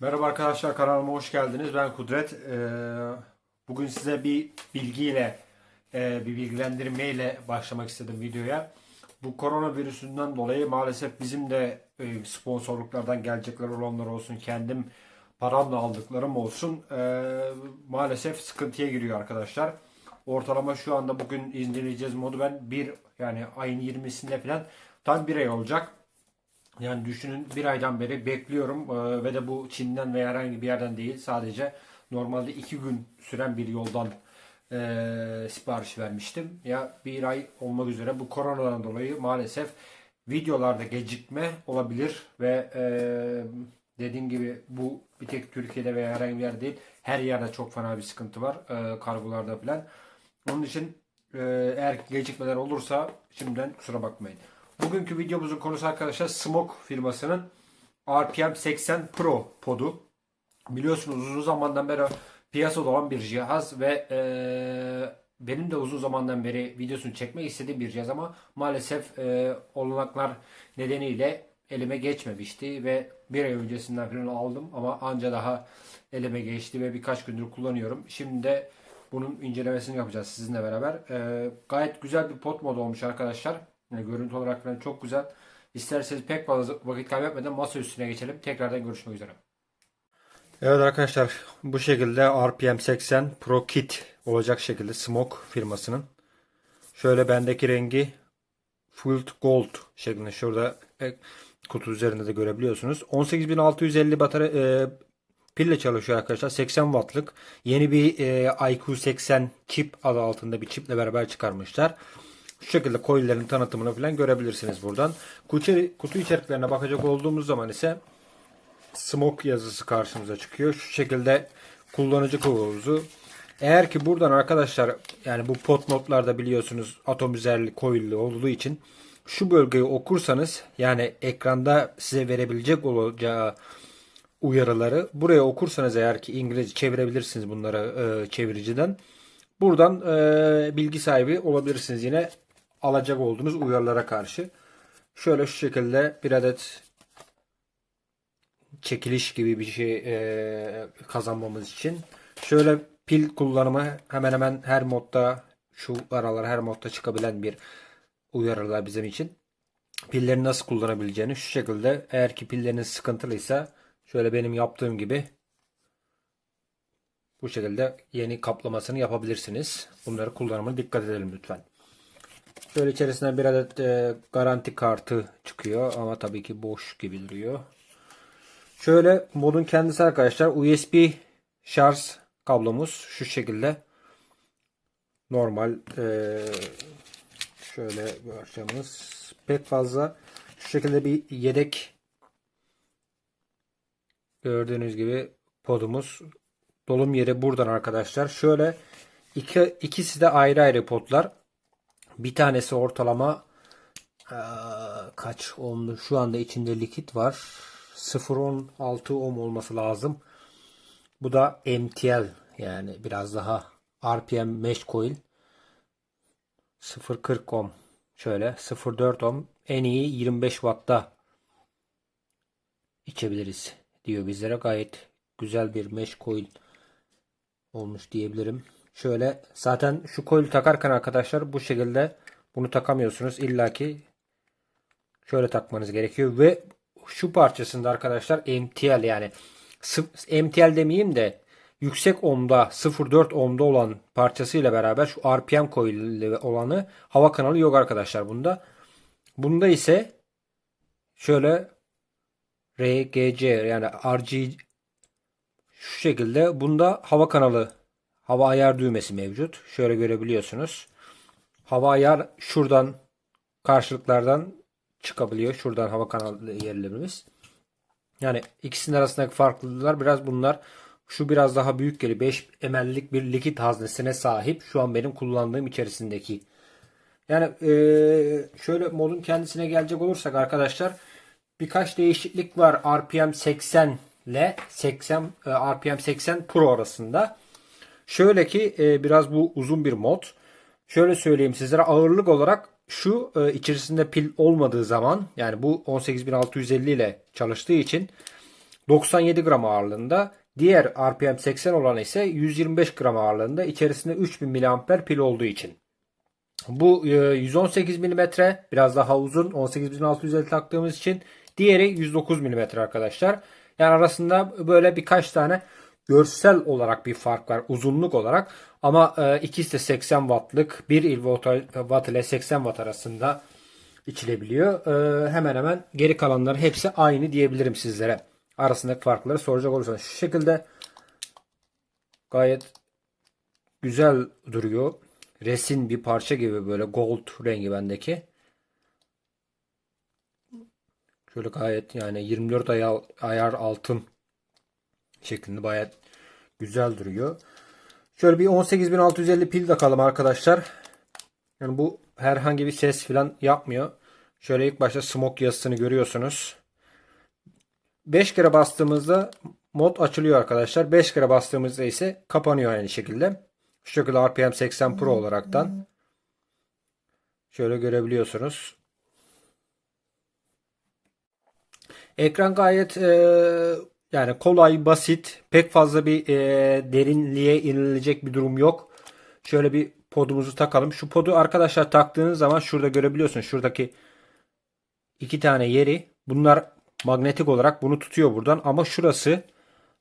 Merhaba arkadaşlar kanalıma hoş geldiniz. Ben Kudret. Ee, bugün size bir bilgiyle, e, bir bilgilendirmeyle başlamak istedim videoya. Bu koronavirüsünden dolayı maalesef bizim de e, sponsorluklardan gelecekler olanlar olsun, kendim paramla aldıklarım olsun e, maalesef sıkıntıya giriyor arkadaşlar. Ortalama şu anda bugün izleyeceğiz modu ben bir yani ayın 20'sinde falan tam bir ay olacak. Yani düşünün bir aydan beri bekliyorum Ee, ve de bu Çin'den veya herhangi bir yerden değil sadece normalde iki gün süren bir yoldan e, sipariş vermiştim. Ya bir ay olmak üzere bu koronadan dolayı maalesef videolarda gecikme olabilir ve e, dediğim gibi bu bir tek Türkiye'de veya herhangi bir yerde değil her yerde çok fena bir sıkıntı var e, kargolarda falan. Onun için e, eğer gecikmeler olursa şimdiden kusura bakmayın. Bugünkü videomuzun konusu arkadaşlar Smoke firmasının RPM 80 Pro podu. Biliyorsunuz uzun zamandan beri piyasada olan bir cihaz ve e, benim de uzun zamandan beri videosunu çekmek istediğim bir cihaz ama maalesef e, olanaklar nedeniyle elime geçmemişti ve bir ay öncesinden falan aldım ama anca daha elime geçti ve birkaç gündür kullanıyorum. Şimdi de bunun incelemesini yapacağız sizinle beraber. E, gayet güzel bir pot modu olmuş arkadaşlar. Yani görüntü olarak falan çok güzel. İsterseniz pek fazla vakit kaybetmeden masa üstüne geçelim. Tekrardan görüşmek üzere. Evet arkadaşlar bu şekilde RPM 80 Pro Kit olacak şekilde Smoke firmasının. Şöyle bendeki rengi Full Gold şeklinde şurada kutu üzerinde de görebiliyorsunuz. 18650 batarya e, pille çalışıyor arkadaşlar. 80 wattlık yeni bir e, IQ80 chip adı altında bir chiple beraber çıkarmışlar. Şu şekilde coil'lerin tanıtımını falan görebilirsiniz buradan. Kutu, kutu içeriklerine bakacak olduğumuz zaman ise Smoke yazısı karşımıza çıkıyor. Şu şekilde kullanıcı kılavuzu. Eğer ki buradan arkadaşlar yani bu pot notlarda biliyorsunuz atom üzerli coil'li olduğu için şu bölgeyi okursanız yani ekranda size verebilecek olacağı uyarıları buraya okursanız eğer ki İngilizce çevirebilirsiniz bunları e, çeviriciden. Buradan e, bilgi sahibi olabilirsiniz yine alacak olduğunuz uyarılara karşı. Şöyle şu şekilde bir adet çekiliş gibi bir şey e, kazanmamız için. Şöyle pil kullanımı hemen hemen her modda şu aralar her modda çıkabilen bir uyarılar bizim için. Pilleri nasıl kullanabileceğini şu şekilde eğer ki pilleriniz sıkıntılıysa şöyle benim yaptığım gibi bu şekilde yeni kaplamasını yapabilirsiniz. Bunları kullanımına dikkat edelim lütfen. Şöyle içerisinden bir adet e, garanti kartı çıkıyor ama tabii ki boş gibi duruyor. Şöyle modun kendisi arkadaşlar USB şarj kablomuz şu şekilde. Normal e, şöyle göreceğimiz pek fazla şu şekilde bir yedek gördüğünüz gibi podumuz dolum yeri buradan arkadaşlar. Şöyle iki, ikisi de ayrı ayrı potlar. Bir tanesi ortalama eee, kaç ohmlu şu anda içinde likit var. 0.16 ohm olması lazım. Bu da MTL yani biraz daha RPM mesh coil 0.40 ohm şöyle 0.4 ohm en iyi 25 wattta içebiliriz diyor bizlere gayet güzel bir mesh coil olmuş diyebilirim. Şöyle zaten şu coil takarken arkadaşlar bu şekilde bunu takamıyorsunuz illaki şöyle takmanız gerekiyor ve şu parçasında arkadaşlar MTL yani MTL demeyeyim de yüksek ohmda 0.4 ohmda olan parçasıyla beraber şu RPM coil olanı hava kanalı yok arkadaşlar bunda. Bunda ise şöyle RGC yani RG şu şekilde bunda hava kanalı hava ayar düğmesi mevcut. Şöyle görebiliyorsunuz. Hava ayar şuradan karşılıklardan çıkabiliyor. Şuradan hava kanalı yerlerimiz. Yani ikisinin arasındaki farklılıklar biraz bunlar. Şu biraz daha büyük geliyor. 5 ml'lik bir likit haznesine sahip. Şu an benim kullandığım içerisindeki. Yani eee, şöyle modun kendisine gelecek olursak arkadaşlar birkaç değişiklik var RPM 80 ile 80 e, RPM 80 Pro arasında. Şöyle ki e, biraz bu uzun bir mod. Şöyle söyleyeyim sizlere ağırlık olarak şu e, içerisinde pil olmadığı zaman yani bu 18650 ile çalıştığı için 97 gram ağırlığında diğer RPM 80 olan ise 125 gram ağırlığında içerisinde 3000 mAh pil olduğu için. Bu e, 118 mm biraz daha uzun 18650 taktığımız için diğeri 109 mm arkadaşlar. Yani arasında böyle birkaç tane görsel olarak bir fark var uzunluk olarak ama e, ikisi de 80 wattlık 1 watt ile 80 watt arasında içilebiliyor. E, hemen hemen geri kalanları hepsi aynı diyebilirim sizlere. Arasındaki farkları soracak olursanız şu şekilde gayet güzel duruyor. Resin bir parça gibi böyle gold rengi bendeki. Şöyle gayet yani 24 ayar, ayar altın şeklinde gayet güzel duruyor. Şöyle bir 18650 pil takalım arkadaşlar. Yani bu herhangi bir ses falan yapmıyor. Şöyle ilk başta smoke yazısını görüyorsunuz. 5 kere bastığımızda mod açılıyor arkadaşlar. 5 kere bastığımızda ise kapanıyor aynı şekilde. Şu şekilde RPM 80 Pro olaraktan şöyle görebiliyorsunuz. Ekran gayet e, yani kolay, basit, pek fazla bir e, derinliğe inilecek bir durum yok. Şöyle bir podumuzu takalım. Şu podu arkadaşlar taktığınız zaman şurada görebiliyorsunuz. Şuradaki iki tane yeri. Bunlar magnetik olarak bunu tutuyor buradan. Ama şurası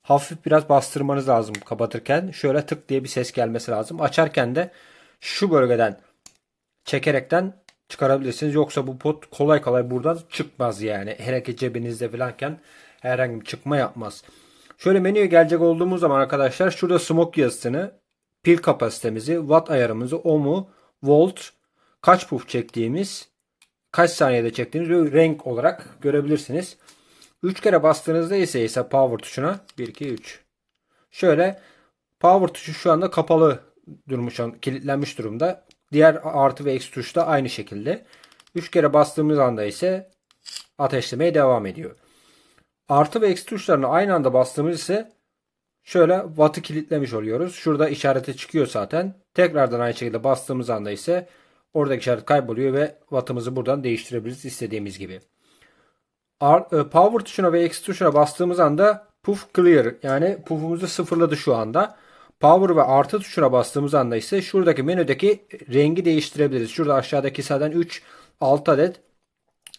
hafif biraz bastırmanız lazım kapatırken. Şöyle tık diye bir ses gelmesi lazım. Açarken de şu bölgeden çekerekten çıkarabilirsiniz. Yoksa bu pot kolay kolay buradan çıkmaz yani. Hele ki cebinizde falanken herhangi bir çıkma yapmaz. Şöyle menüye gelecek olduğumuz zaman arkadaşlar şurada smoke yazısını, pil kapasitemizi, watt ayarımızı, ohm'u, volt, kaç puf çektiğimiz, kaç saniyede çektiğimiz ve renk olarak görebilirsiniz. 3 kere bastığınızda ise ise power tuşuna 1 2 3. Şöyle power tuşu şu anda kapalı durmuş, kilitlenmiş durumda. Diğer artı ve eksi tuş da aynı şekilde. 3 kere bastığımız anda ise ateşlemeye devam ediyor. Artı ve eksi tuşlarını aynı anda bastığımız ise şöyle watt'ı kilitlemiş oluyoruz. Şurada işareti çıkıyor zaten. Tekrardan aynı şekilde bastığımız anda ise oradaki işaret kayboluyor ve watt'ımızı buradan değiştirebiliriz istediğimiz gibi. E, power tuşuna ve eksi tuşuna bastığımız anda puff clear yani puffumuzu sıfırladı şu anda. Power ve artı tuşuna bastığımız anda ise şuradaki menüdeki rengi değiştirebiliriz. Şurada aşağıdaki zaten 3 6 adet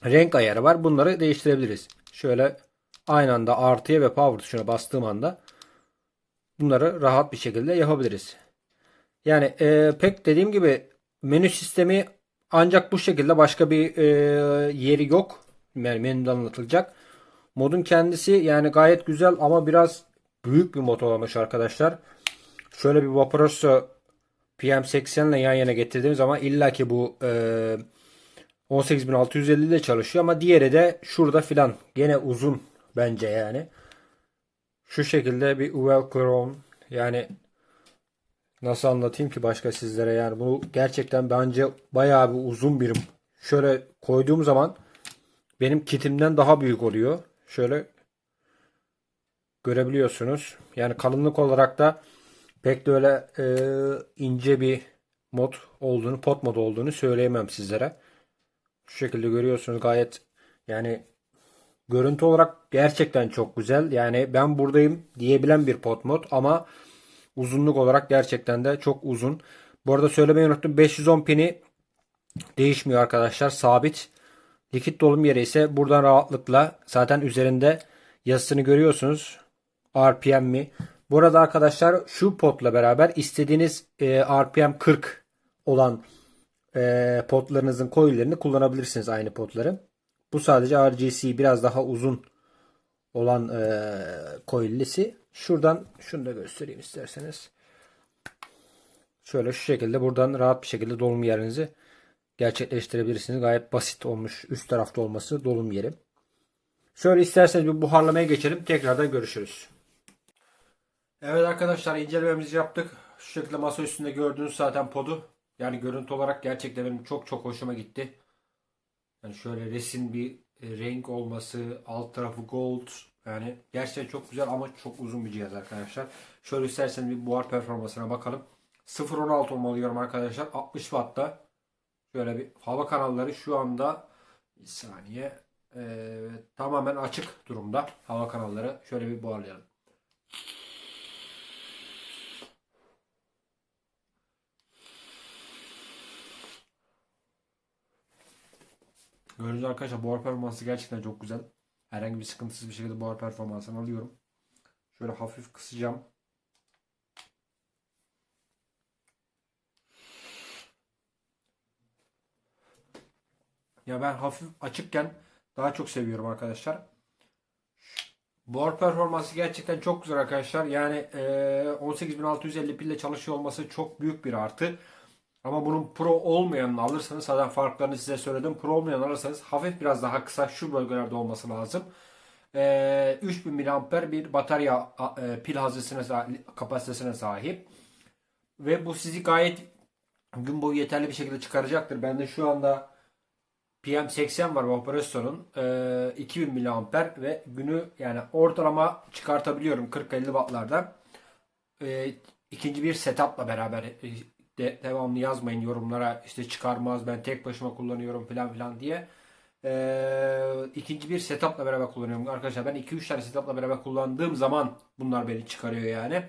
renk ayarı var. Bunları değiştirebiliriz. Şöyle aynı anda artıya ve power tuşuna bastığım anda bunları rahat bir şekilde yapabiliriz. Yani e, pek dediğim gibi menü sistemi ancak bu şekilde başka bir e, yeri yok. Yani menüde anlatılacak. Modun kendisi yani gayet güzel ama biraz büyük bir mod olmuş arkadaşlar. Şöyle bir Vaporos'u PM80 ile yan yana getirdiğim zaman illa ki bu e, 18650 ile çalışıyor ama diğeri de şurada filan. Gene uzun bence yani. Şu şekilde bir Uvel Chrome yani nasıl anlatayım ki başka sizlere yani bu gerçekten bence bayağı bir uzun bir şöyle koyduğum zaman benim kitimden daha büyük oluyor. Şöyle görebiliyorsunuz. Yani kalınlık olarak da pek de öyle e, ince bir mod olduğunu, pot mod olduğunu söyleyemem sizlere. Şu şekilde görüyorsunuz gayet yani görüntü olarak gerçekten çok güzel. Yani ben buradayım diyebilen bir pot mod ama uzunluk olarak gerçekten de çok uzun. Bu arada söylemeyi unuttum. 510 pini değişmiyor arkadaşlar. Sabit. Likit dolum yeri ise buradan rahatlıkla zaten üzerinde yazısını görüyorsunuz. RPM mi? Burada arkadaşlar şu potla beraber istediğiniz e, RPM 40 olan e, potlarınızın coil'lerini kullanabilirsiniz aynı potları. Bu sadece RGC biraz daha uzun olan e, coil'lisi. Şuradan şunu da göstereyim isterseniz. Şöyle şu şekilde buradan rahat bir şekilde dolum yerinizi gerçekleştirebilirsiniz. Gayet basit olmuş. Üst tarafta olması dolum yeri. Şöyle isterseniz bir buharlamaya geçelim. Tekrardan görüşürüz. Evet arkadaşlar incelememizi yaptık. Şu şekilde masa üstünde gördüğünüz zaten podu. Yani görüntü olarak gerçekten benim çok çok hoşuma gitti. Yani şöyle resim bir e, renk olması, alt tarafı gold. Yani gerçekten çok güzel ama çok uzun bir cihaz arkadaşlar. Şöyle isterseniz bir buhar performansına bakalım. 0.16 olmalı diyorum arkadaşlar. 60 Watt'ta. Şöyle bir hava kanalları şu anda bir saniye ee, tamamen açık durumda hava kanalları. Şöyle bir buharlayalım. Gördüğünüz arkadaşlar buhar performansı gerçekten çok güzel. Herhangi bir sıkıntısız bir şekilde buhar performansını alıyorum. Şöyle hafif kısacağım. Ya ben hafif açıkken daha çok seviyorum arkadaşlar. Buhar performansı gerçekten çok güzel arkadaşlar. Yani eee 18650 pille çalışıyor olması çok büyük bir artı. Ama bunun Pro olmayanını alırsanız zaten farklarını size söyledim. Pro olmayanı alırsanız hafif biraz daha kısa şu bölgelerde olması lazım. Eee 3000 mAh bir batarya e, pil haznesine kapasitesine sahip. Ve bu sizi gayet gün boyu yeterli bir şekilde çıkaracaktır. Bende şu anda PM80 var Vaporesto'nun. Ee, 2000 mAh ve günü yani ortalama çıkartabiliyorum 40-50 wattlardan. Ee, ikinci bir setupla beraber e, de, devamlı yazmayın yorumlara işte çıkarmaz ben tek başıma kullanıyorum falan filan diye. Ee, ikinci bir setupla beraber kullanıyorum arkadaşlar. Ben 2-3 tane setupla beraber kullandığım zaman bunlar beni çıkarıyor yani.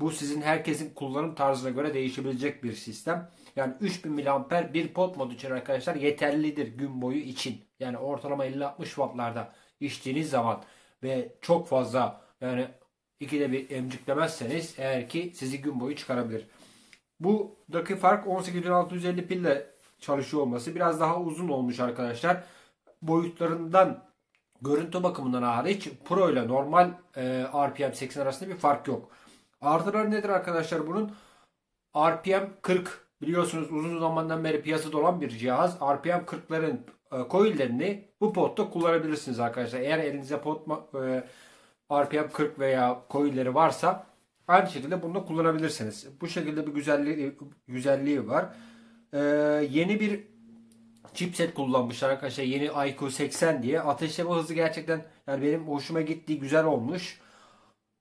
Bu sizin herkesin kullanım tarzına göre değişebilecek bir sistem. Yani 3000 mAh bir pot mod için arkadaşlar yeterlidir gün boyu için. Yani ortalama 50-60 wattlarda içtiğiniz zaman ve çok fazla yani ikide bir emciklemezseniz eğer ki sizi gün boyu çıkarabilir. Buradaki fark 18650 pille çalışıyor olması. Biraz daha uzun olmuş arkadaşlar. Boyutlarından görüntü bakımından hariç Pro ile normal e, RPM 80 arasında bir fark yok. Artıları nedir arkadaşlar bunun? RPM 40 biliyorsunuz uzun zamandan beri piyasada olan bir cihaz. RPM 40'ların e, coil'lerini bu potta kullanabilirsiniz arkadaşlar. Eğer elinizde pot e, RPM 40 veya coil'leri varsa aynı şekilde bunu da kullanabilirsiniz. Bu şekilde bir güzelliği güzelliği var. E, yeni bir chipset kullanmışlar arkadaşlar. Yeni IQ 80 diye. Ateşleme hızı gerçekten yani benim hoşuma gittiği güzel olmuş.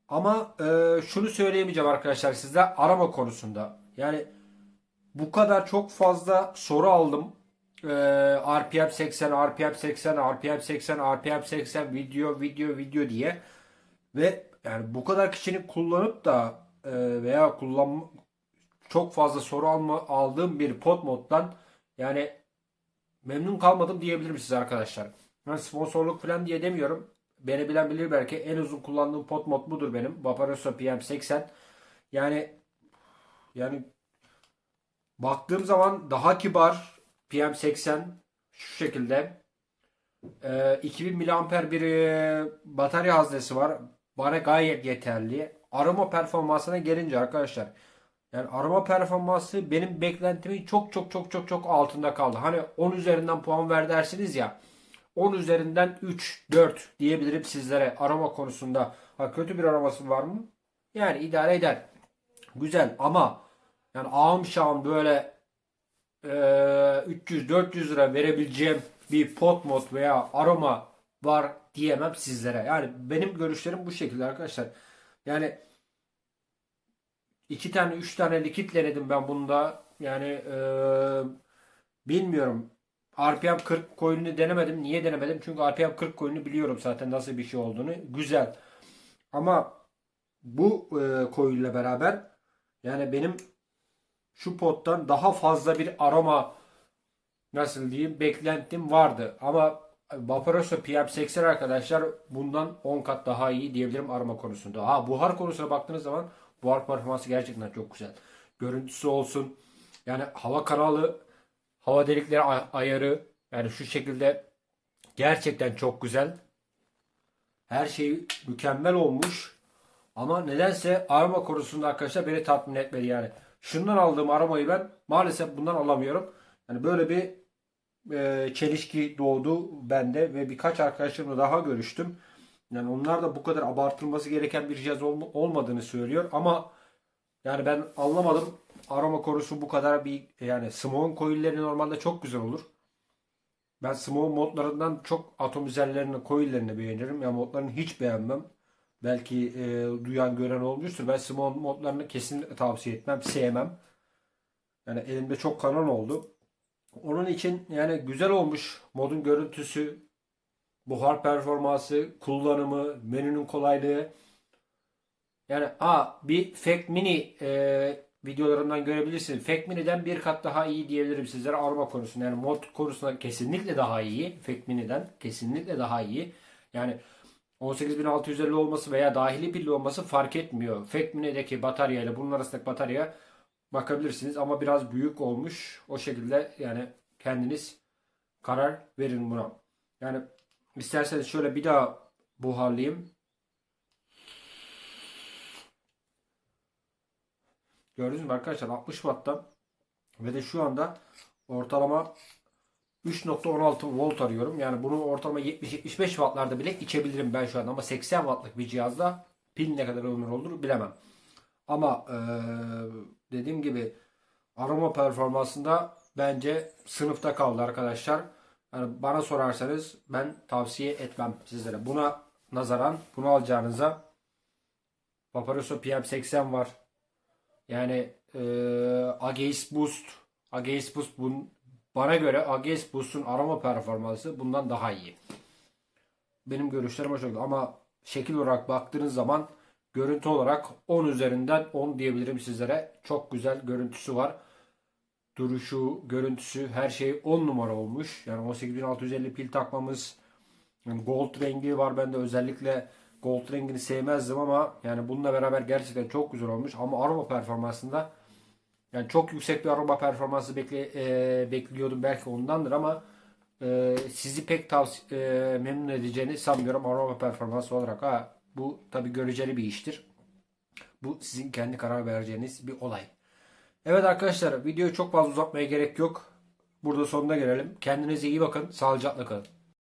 Ama e, şunu söyleyemeyeceğim arkadaşlar sizde arama konusunda. Yani bu kadar çok fazla soru aldım. E, RPM 80, RPM 80, RPM 80, RPM 80 video, video, video diye. Ve yani bu kadar kişinin kullanıp da e, veya kullan çok fazla soru alma, aldığım bir pod moddan yani memnun kalmadım diyebilirim size arkadaşlar. Yani sponsorluk falan diye demiyorum. Beni bilen bilir belki en uzun kullandığım pot mod budur benim. Vaporesso PM80. Yani yani baktığım zaman daha kibar PM80 şu şekilde. Ee, 2000 mAh bir e, batarya haznesi var. Bana gayet yeterli. Arama performansına gelince arkadaşlar yani arama performansı benim beklentimin çok çok çok çok çok altında kaldı. Hani 10 üzerinden puan ver dersiniz ya. 10 üzerinden 3, 4 diyebilirim sizlere arama konusunda. Ha, kötü bir araması var mı? Yani idare eder. Güzel ama yani ağım şağım böyle e, 300-400 lira verebileceğim bir pot mod veya aroma var diyemem sizlere. Yani benim görüşlerim bu şekilde arkadaşlar. Yani iki tane üç tane likit denedim ben bunda. Yani e, bilmiyorum. RPM 40 coin'ini denemedim. Niye denemedim? Çünkü RPM 40 coin'ini biliyorum zaten nasıl bir şey olduğunu. Güzel. Ama bu e, coin ile beraber yani benim şu pottan daha fazla bir aroma nasıl diyeyim beklentim vardı. Ama Vaporesso PM80 arkadaşlar bundan 10 kat daha iyi diyebilirim aroma konusunda. Ha buhar konusuna baktığınız zaman buhar performansı gerçekten çok güzel. Görüntüsü olsun. Yani hava kanalı, hava delikleri ay- ayarı yani şu şekilde gerçekten çok güzel. Her şey mükemmel olmuş. Ama nedense arama konusunda arkadaşlar beni tatmin etmedi yani. Şundan aldığım aramayı ben maalesef bundan alamıyorum. Yani böyle bir e, çelişki doğdu bende ve birkaç arkadaşlarımla daha görüştüm. Yani onlar da bu kadar abartılması gereken bir cihaz olma- olmadığını söylüyor ama yani ben anlamadım. Arama konusu bu kadar bir yani Smoke'un coil'leri normalde çok güzel olur. Ben Smoke modlarından çok atom üzerlerinin coil'lerini beğenirim. Ya modlarını hiç beğenmem. Belki e, duyan gören olmuştur. Ben Smoke modlarını kesin tavsiye etmem. Sevmem. Yani elimde çok kanal oldu. Onun için yani güzel olmuş. Modun görüntüsü, buhar performansı, kullanımı, menünün kolaylığı. Yani a bir Fake Mini e, videolarından görebilirsiniz. Fake Mini'den bir kat daha iyi diyebilirim sizlere arama konusunda. Yani mod konusunda kesinlikle daha iyi. Fake Mini'den kesinlikle daha iyi. Yani 18650 olması veya dahili pilli olması fark etmiyor. Fake Mini'deki batarya ile bunun arasındaki batarya bakabilirsiniz ama biraz büyük olmuş. O şekilde yani kendiniz karar verin buna. Yani isterseniz şöyle bir daha buharlayayım. Gördünüz mü arkadaşlar 60 Watt'tan ve de şu anda ortalama 3.16 volt arıyorum. Yani bunu ortalama 70-75 wattlarda bile içebilirim ben şu anda ama 80 wattlık bir cihazda pil ne kadar ömür olur bilemem. Ama eee, dediğim gibi arama performansında bence sınıfta kaldı arkadaşlar. Yani bana sorarsanız ben tavsiye etmem sizlere. Buna nazaran bunu alacağınıza Paparoso PM80 var. Yani eee Ageis Boost. Ageis Boost bun, bana göre Ageis Boost'un arama performansı bundan daha iyi. Benim görüşlerim o şekilde ama şekil olarak baktığınız zaman görüntü olarak 10 üzerinden 10 diyebilirim sizlere. Çok güzel görüntüsü var. Duruşu, görüntüsü her şey 10 numara olmuş. Yani 18650 pil takmamız yani gold rengi var bende özellikle gold rengini sevmezdim ama yani bununla beraber gerçekten çok güzel olmuş ama aroma performansında yani çok yüksek bir aroma performansı bekle, e, bekliyordum belki ondandır ama e, sizi pek tavsiye e, memnun edeceğini sanmıyorum aroma performansı olarak. Ha, bu tabi göreceli bir iştir. Bu sizin kendi karar vereceğiniz bir olay. Evet arkadaşlar videoyu çok fazla uzatmaya gerek yok. Burada sonuna gelelim. Kendinize iyi bakın. Sağlıcakla kalın.